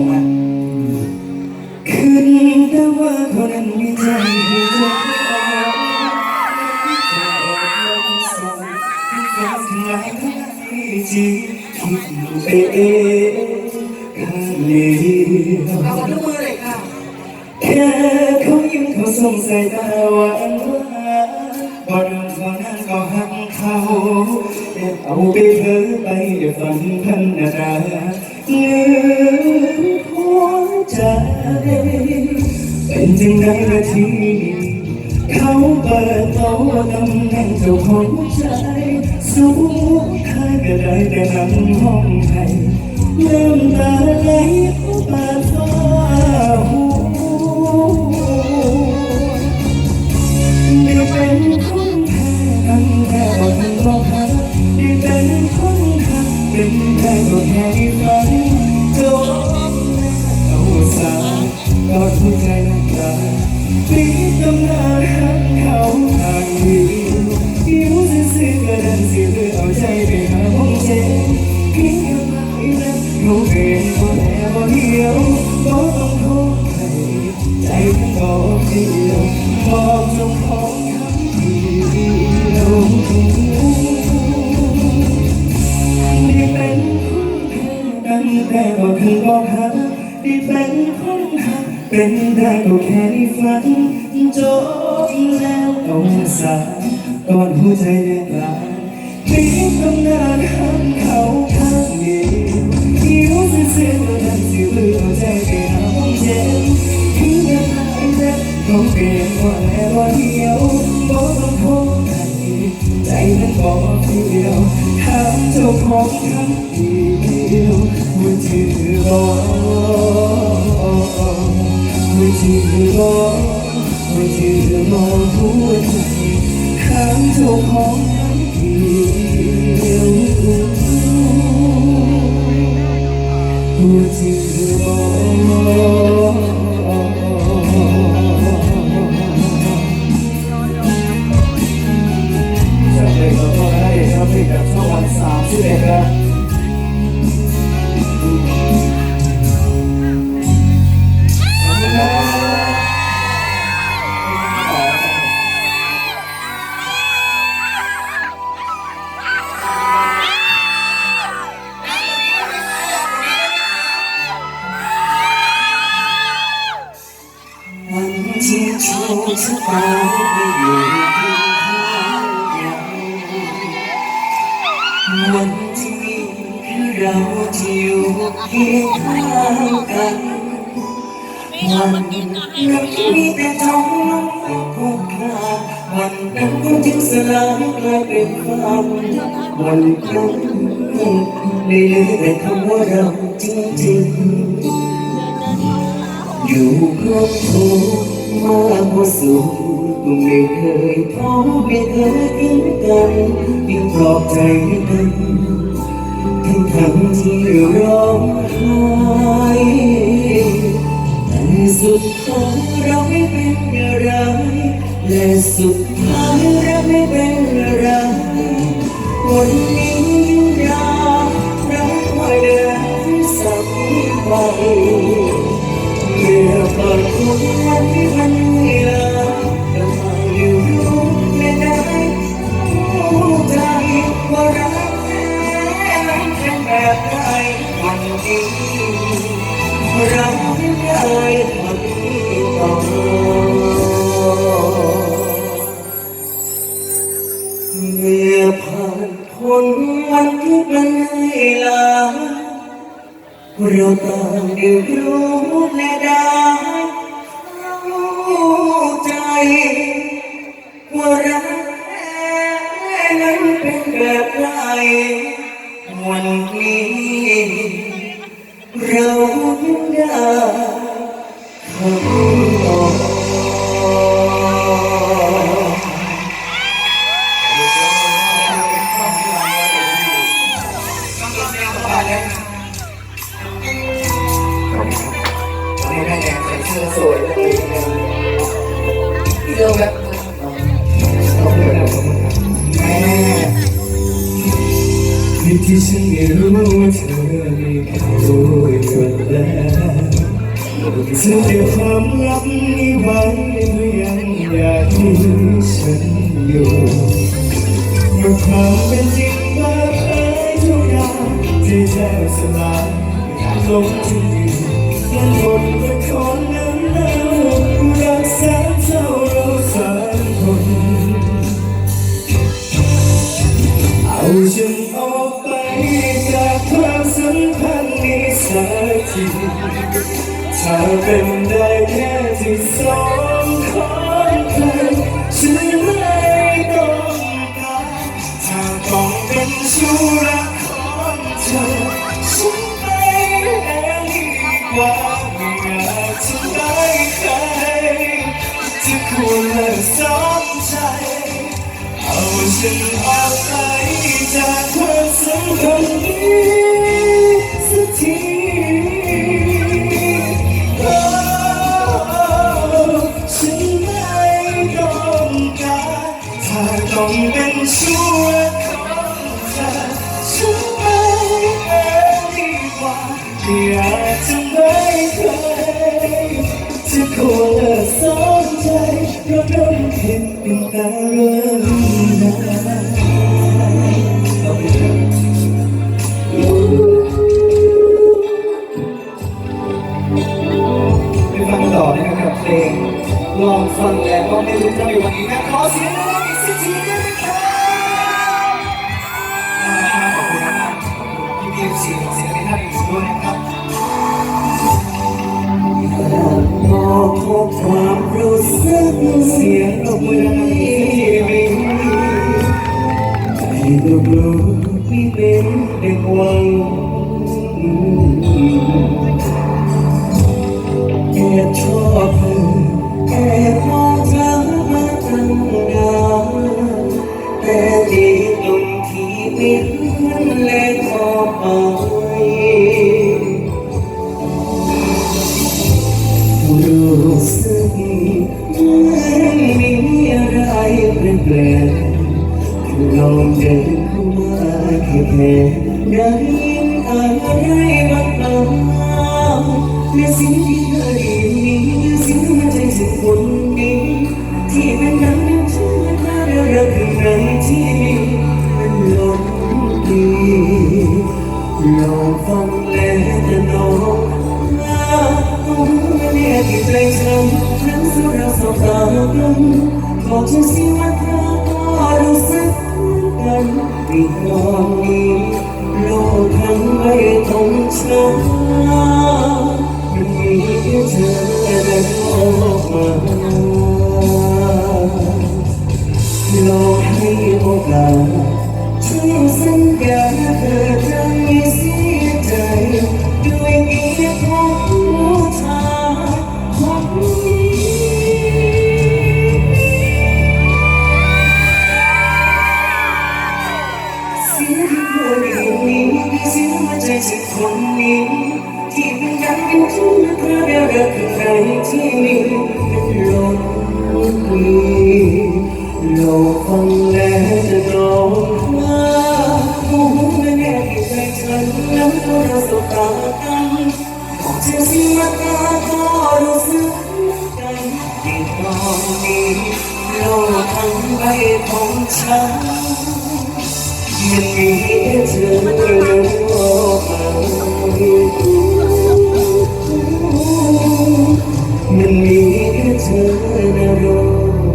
งอะคืนแต่ว่าคนนั้นมีใจให้เอจะออกลมส่งให้ฟ้าทลายทั้งจีคิดไปเองข้างเดียวเอาขอทุกมือเลยค่ะแค่เขายิ้มเขาส่งสายตาหวานหวานพอเดินพอนั้นก็หักเขาเด็เอาไปเธอไปเดี๋ยวฝันพันนา ราเงือหัวใจเป็นยังไงละทีนี้เขาเปิดโต๊ะตำแหน่งเจ้าของใจสูงค่าก็ได้แต่นั่งห้องให้น้ำตาไหลอุบาทฟ้า เป็นได้ก็แค่ได้ฝันจบแล้วเอาสายก่อนหัวใจเดินลายมีตำนานหักเขาข้างเดียวหิวซื่อๆก็ดันสิลือเอาใจไปหาห้องเจ็บทิ้งกันหายแล้วต้องเปลี่ยนว่าแล้วว่าเดียวบอกต้องโทษใครใจนั้นบอกเดียวถามเจ้าของคำเว่าชื่อบอกว่าชื่อมองหัวใจถางเจ้าของ วันที่คือเราที่อยู่เคียงข้างกันวันนั้นมีแต่ท้องลมพบคลาวันนั้นก็ทิ้งสลายกลายเป็นความวันนั้นได้เหลือแต่คำว่าเราจริงๆอยู่ครอบครัวมากกว่าสุข ไม่เคยท้อไม่เคยทิ้งกันยิ่งปลอบใจกันทั้งทั้งที่ร้องไห้แต่สุดท้ายเราไม่เป็นอะไรและสุดท้ายเราไม่เป็นอะไรวันนี้เรารักไว้เดินสักไปเมื่อเปิดคุณวันที่มัน ต่างได้รู้และได้เข้าใจว่ารัก รู้เธอไม่รู้อยู่แล้วเธอเก็บความลับนี้ไว้เพราะยังอยากให้ฉันอยู่เมื่อความเป็นจริงมาเผยทุกอย่างที่แทบสลายลงที่ยู่ยังหมดเป็นคน สักทีถ้าเป็นได้แค่ที่สองคนใครฉันไม่ต้องการถ้าต้องเป็นชู้รักของเธอฉันไปเองดีกว่าไม่อยากจะได้ใครจะควรเลิกสนใจเอาฉันออกไปจากความสัมพันธ์นี้ ต้องเป็นชั่วของเธอฉันไม่เองดีกว่าไม่อยากจะไม่เคยจะขอเลิกสนใจเพราะน้องเห็นเป็นตาเรื่องนั้น ให้ท่านอีกด้วยนะครับมอบทุกความรู้สึกเสียงตบมือที่มีใจลูกลูกที่เป็นเด็กวัง มือนมีอะไรเปลี่ยนแปลงลองเดินเข้ามาแค่แค่ได้ยินอะไรบางอย่างและสิ่งที่เคยมีสิ่งที่ใจสักคนนี้ ที่เป็นดังนั้นฉันถ้ารื่องข้างในที่มันหลงดีลองฟัง ต้องไม่ได้ที่ใจฉันนั้งสุดเราสบตากันบอกฉันสิว่าเธอก็รู้สึกกันที่ตอนนี้โลกทั้งใบของฉันมัน ที่เป็นกันเป็นทุกข์เธอได้รักใครที่มีเป็นลมดีลองฟังแล้วจะร้องว่าผู้ไม่แน่ที่ใจฉันนั้นก็เราสตากันบอกเธอสิมาตาก็รู้สึกเหมือนกันที่ตอนนี้โลกทั้งใบของฉันมันมีแค่เธอ الرحمن